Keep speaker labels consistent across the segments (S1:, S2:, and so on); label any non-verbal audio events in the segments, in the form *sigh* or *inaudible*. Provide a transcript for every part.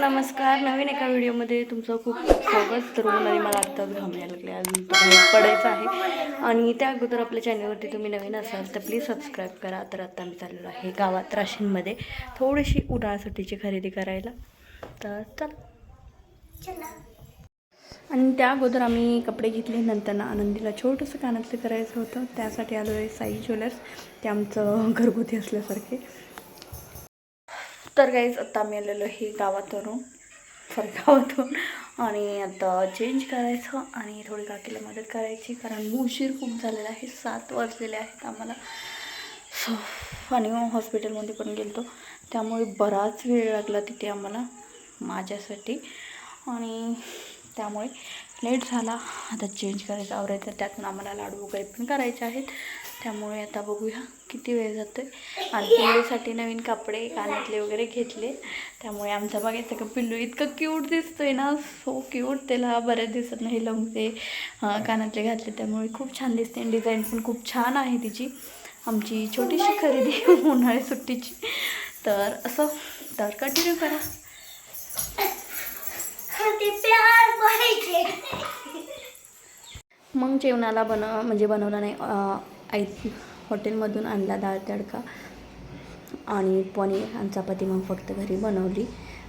S1: नमस्कार नवीन एका व्हिडिओमध्ये तुमचं खूप स्वागत. तर हो, आणि मला आत्ताच घामायला लागले अजून पडायचं आहे. आणि त्या अगोदर आपल्या चॅनलवरती तुम्ही नवीन असाल तर प्लीज सबस्क्राईब करा. तर आत्ता मी चाललेलो आहे गावात राशीनमध्ये थोडीशी उन्हाळ्यासाठीची खरेदी करायला. तर चल. आणि त्या अगोदर आम्ही कपडे घेतले नंतर ना आनंदीला छोटंसं कानातलं करायचं होतं. त्यासाठी आलो आहे साई ज्वेलर्स. ते आमचं घरगुती असल्यासारखे. तर काहीच आत्ता आम्ही आलेलो हे गावातून सॉरी गावातून. आणि आता चेंज करायचं आणि थोडी काकीला मदत करायची कारण उशीर खूप झालेला आहे सात वाजलेले आहेत आम्हाला. सो आणि हॉस्पिटलमध्ये पण गेलो त्यामुळे बराच वेळ लागला तिथे आम्हाला माझ्यासाठी. आणि त्यामुळे लेट झाला. आता चेंज करायचं आवरायचं. त्यातून आम्हाला लाडू वगैरे पण करायचे आहेत. त्यामुळे आता बघूया किती वेळ जातो आहे आणि पिल्लूसाठी नवीन कपडे कानातले वगैरे घेतले. त्यामुळे आमचा बघायचं का पिल्लू इतकं क्यूट दिसतोय ना. सो क्यूट त्याला बऱ्याच दिसत नाही लावून ते कानातले घातले. त्यामुळे खूप छान दिसते. डिझाईन पण खूप छान आहे तिची. आमची छोटीशी खरेदी *laughs* उन्हाळी सुट्टीची. तर असं तर कंटिन्यू करा. मग जेवणाला बनव म्हणजे बनवला नाही आई हॉटेलमधून आणला डाळ तडका आणि पनीर आणि चपाती मग फक्त घरी बनवली.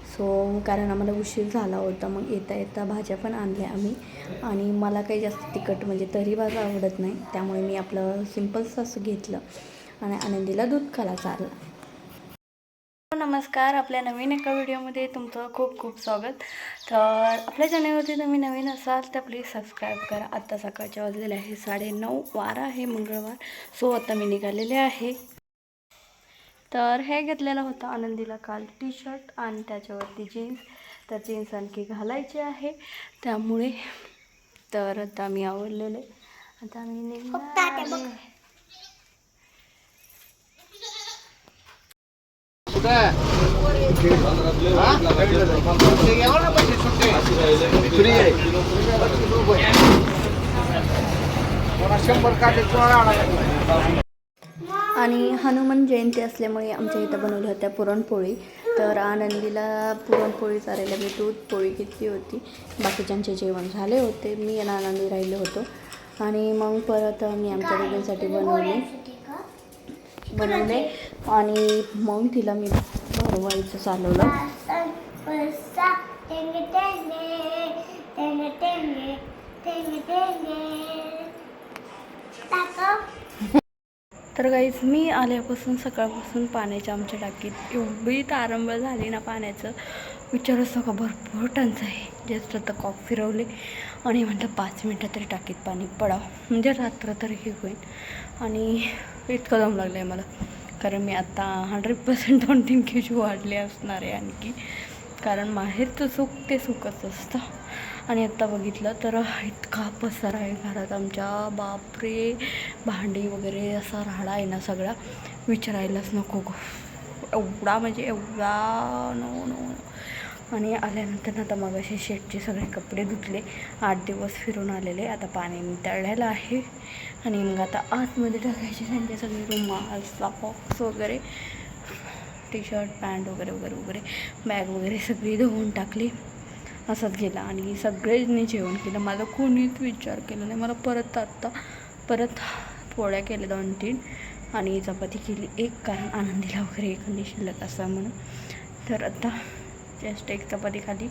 S1: सो कारण आम्हाला उशीर झाला होता मग येता येता भाज्या पण आणल्या आम्ही. आणि मला काही जास्त तिखट म्हणजे तरी भाज्या आवडत नाही त्यामुळे मी आपलं सिम्पलचं असं घेतलं आणि आनंदीला दूध खाला चालला. नमस्कार आपल्या नवीन एका व्हिडिओमध्ये तुमचं खूप खूप स्वागत. तर आपल्या चॅनलवरती तुम्ही नवीन असाल तर प्लीज सबस्क्राईब करा. आत्ता सकाळच्या वाजलेले आहे साडेनऊ वारा आहे मंगळवार. सो आता मी निघालेले आहे. तर हे घेतलेलं होतं आनंदीला काल टी शर्ट आणि त्याच्यावरती जीन्स तर जीन्स आणखी घालायची आहे. त्यामुळे तर आता मी आवडलेले आता मी निघणार आणि हनुमान जयंती असल्यामुळे आमच्या इथं बनवल्या होत्या पुरणपोळी. तर आनंदीला पुरणपोळी चालायला मी दूध पोळी घेतली होती. बाकीच्यांचे जेवण झाले होते. मी आणि आनंदी राहिले होतो. आणि मग परत मी आमच्या दोघांसाठी बनवले बनवले. आणि मग तिला मी भरवायचं चालवलं. तर काहीच मी आल्यापासून सकाळपासून पाण्याच्या आमच्या टाकीत एवढी तारंबळ झाली ना पाण्याचं. विचारच नका भरपूर टंचाई जस्ट आता कॉप फिरवले. आणि म्हटलं पाच मिनटं तरी टाकीत पाणी पडावं. म्हणजे रात्र तरी हे होईल. आणि इतकं दम लागलं आहे मला. कारण मी आता हंड्रेड पर्सेंट दोन तीन के जी वाढले असणार आहे आणखी. कारण माहेरचं सुख ते सुखच असतं. आणि आत्ता बघितलं तर इतका पसारा आहे घरात. आमच्या बापरे भांडी वगैरे असा राहणार आहे ना सगळा. विचारायलाच नको गो. एवढा म्हणजे एवढा नो नो आणि आल्यानंतर ना आता मग असे शेटचे सगळे कपडे धुतले. आठ दिवस फिरून आलेले. आता पाणी नितळलेलं आहे. आणि मग आता आतमध्ये टाकायचे त्यांचे सगळे रुमाल बॉक्स वगैरे टी शर्ट पॅन्ट वगैरे वगैरे वगैरे. बॅग वगैरे सगळी धुवून टाकली. असंच गेला. आणि सगळेजणी जेवण केलं. माझा कोणीच विचार केला नाही. मला परत आत्ता परत पोळ्या केल्या दोन तीन आणि चपाती केली एक कारण आनंदीला वगैरे एखादी शिल्लक असा म्हणून. तर आता जस्ट एक चपाती खाली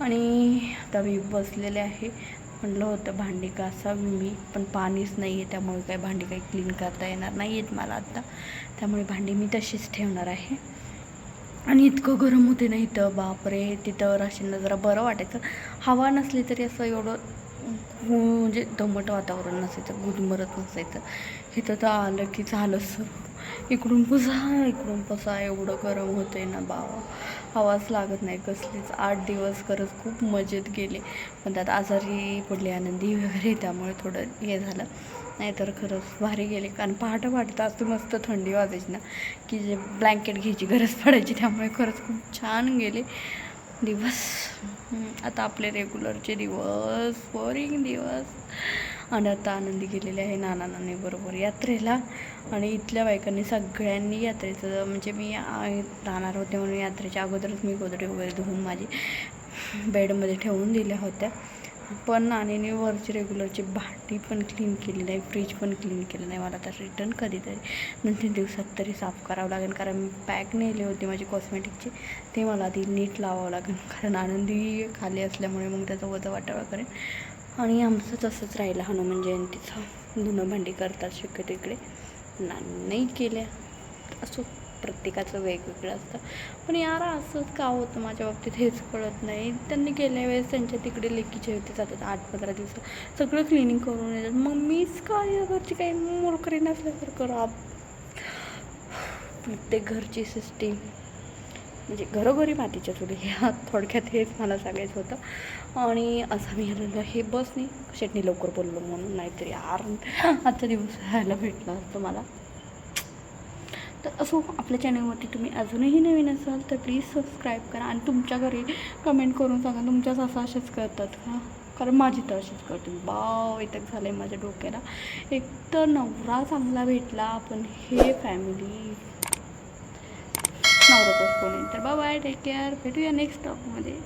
S1: आणि आता मी बसलेले आहे. म्हणलं होतं भांडी घासावी मी पण पाणीच नाही आहे त्यामुळे काही भांडी काही क्लीन करता येणार नाही आहेत मला आत्ता त्यामुळे भांडी मी तशीच ठेवणार आहे. आणि इतकं गरम होते ना इथं बापरे तिथं राशींना जरा बरं वाटायचं. हवा नसली तरी असं एवढं हो, म्हणजे दमट वातावरण नसायचं गुदमरत नसायचं. इथं तर आलं की झालं सर. इकडून पुसा इकडून पुसा एवढं गरम होतंय ना बाबा. हवाच लागत नाही कसलीच. आठ दिवस खरंच खूप मजेत गेले. पण त्यात आजारी पडली आनंदी वगैरे त्यामुळे थोडं हे झालं. नाहीतर खरंच भारी गेले. कारण पहाटं पहाटे असं मस्त थंडी वाजायची ना की जे ब्लँकेट घ्यायची गरज पडायची त्यामुळे खरंच खूप छान गेले. दिवस. आता आपले रेग्युलरचे दिवस. बोरिंग दिवस. आणि आता आनंदी गेलेली आहे नाना नानीबरोबर यात्रेला. आणि इथल्या बायकांनी सगळ्यांनी यात्रेचं म्हणजे मी राहणार होते म्हणून यात्रेच्या अगोदरच मी गोदडी वगैरे धुवून माझी बेडमध्ये ठेवून दिल्या होत्या. पण नानीने वरची रेग्युलरची भांडी पण क्लीन केली नाही फ्रीज पण क्लीन केलं नाही. मला तर रिटर्न कधीतरी दोन तीन दिवसात तरी साफ करावं लागेल. कारण मी पॅक नेली होती माझी कॉस्मेटिकची ते मला आधी नीट लावावं लागेल. *laughs* कारण आनंदी खाली असल्यामुळे मग त्याचं वजा वाटावं करेन आणि आमचं तसंच राहिलं हनुमान जयंतीचं. धुणं भांडी करतात शक्यतो इकडे. ना नाही केल्या. असो प्रत्येकाचं वेगवेगळं असतं. पण यार असंच का होतं माझ्या बाबतीत हेच कळत नाही. त्यांनी गेल्या वेळेस त्यांच्या तिकडे लेकीचे होते जातात आठ पंधरा दिवस. सगळं क्लिनिंग करून येतात. मग मीच का घरची काही मोलकरी नसल्यासारखं करा प्रत्येक घरची सिस्टीम म्हणजे घरोघरी मातीच्या चुली. *laughs* ह्या थोडक्यात हेच मला सांगायचं होतं. आणि असं मी आलेलं हे बसनी. शेटनी लवकर बोललो म्हणून नाहीतरी यार. *laughs* आजचा दिवस राहायला भेटला असतं मला. तर असो आपल्या चॅनलवरती तुम्ही अजूनही नवीन असाल तर प्लीज सबस्क्राईब करा आणि तुमच्या घरी कमेंट करून सांगा तुमच्या सासा असेच करतात का? कारण माझी तर अशीच करते. बाव इतक झालं आहे माझ्या डोक्याला. एक तर नवरा चांगला भेटला आपण हे फॅमिली नवराचाच कोणी तर बाय टेक केअर भेटूया नेक्स्ट टॉकमध्ये